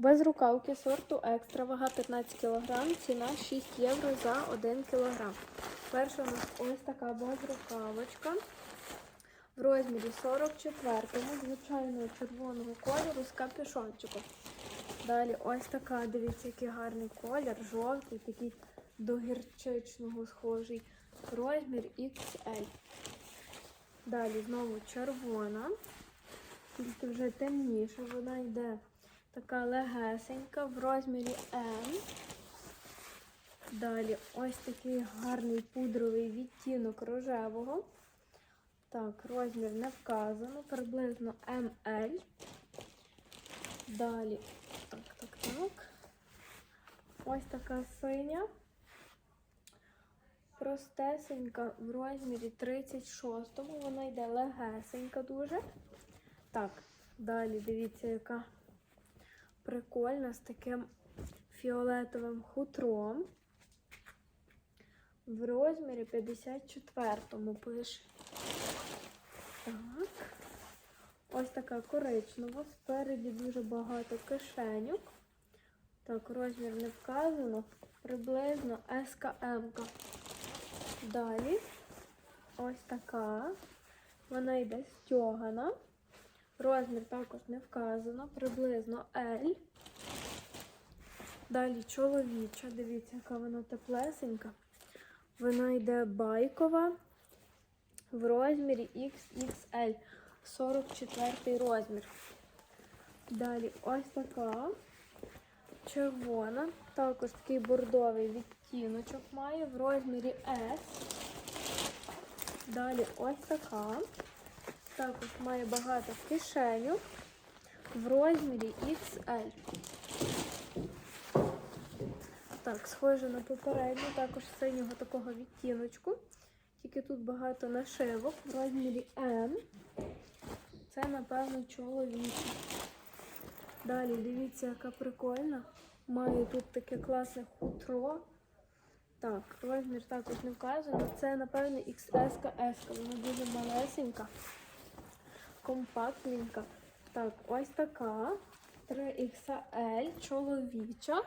Без рукавки сорту екстра, вага 15 кг, ціна 6 євро за 1 кг. Перша у нас ось така безрукавочка в розмірі 44-му, звичайного червоного кольору з капюшончиком. Далі ось така, дивіться, який гарний колір, жовтий, такий до гірчичного схожий. Розмір XL. Далі знову червона, тільки вже темніша, вона йде така легесенька в розмірі M. Далі ось такий гарний пудровий відтінок рожевого. Так, розмір не вказано, приблизно ML. Далі, так, так, так. Ось така синя. Простесенька в розмірі 36-му. Вона йде легесенька дуже. Так, далі дивіться, яка прикольна з таким фіолетовим хутром. В розмірі 54-му пише. Так. Ось така коричнева. Спереді дуже багато кишеньок. Так, розмір не вказано. Приблизно СКМ. Далі ось така. Вона йде стягана. Розмір також не вказано. Приблизно L. Далі чоловіча. Дивіться, яка вона теплесенька. Вона йде байкова в розмірі XXL. 44 розмір. Далі ось така червона. Також такий бордовий відтіночок має в розмірі S. Далі ось така. Також має багато кишеню в розмірі XL. Так, схоже на попередню, також синього такого відтіночку. Тільки тут багато нашивок в розмірі М. Це, напевно, чоловічий. Далі, дивіться, яка прикольна. Має тут таке класне хутро. Так, розмір також не вказано. Це, напевно, XS, S. Вона дуже малесенька, компактненька. Так, ось така. 3XL, чоловіча.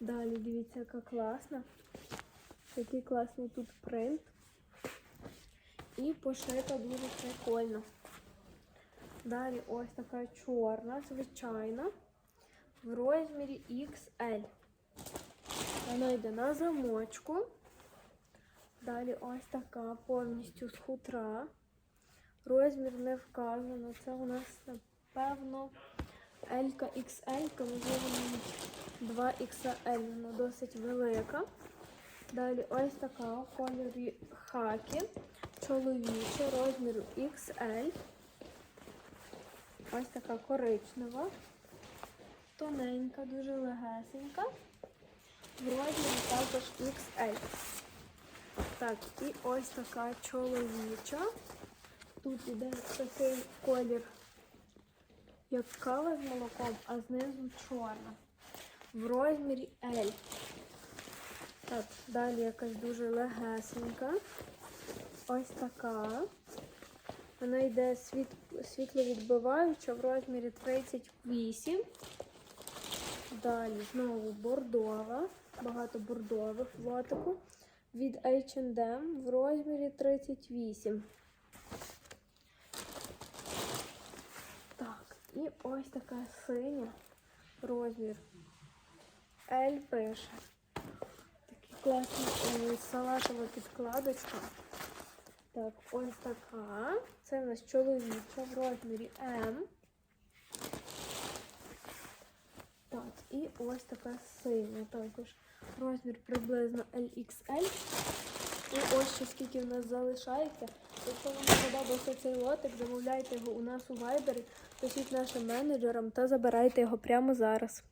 Далі дивіться, яка класна. Який класний тут принт. І пошита дуже прикольно. Далі ось така чорна, звичайна, в розмірі XL. Вона йде на замочку. Далі ось така повністю з хутра. Розмір не вказано. Це у нас, напевно, L XL, можливо, навіть 2XL. Вона досить велика. Далі ось така в кольорі хакі. Чоловіча розміру XL. Ось така коричнева. Тоненька, дуже легесенька. В розмірі також XL. Так, і ось така чоловіча. Тут іде такий колір, як кава з молоком, а знизу чорна. В розмірі L. Так, далі якась дуже легесенька. Ось така. Вона йде світ, світловідбиваюча в розмірі 38. Далі знову бордова. Багато бордових в лотику. Від H&M в розмірі 38. Так, і ось така синя розмір. L пише. Класна салатова підкладочка. Так, ось така. Це у нас чоловіча в розмірі М. Так, і ось така синя також. Розмір приблизно LXL. І ось ще скільки в нас залишається. Якщо вам подобався цей лотик, замовляйте його у нас у вайбері, пишіть нашим менеджерам та забирайте його прямо зараз.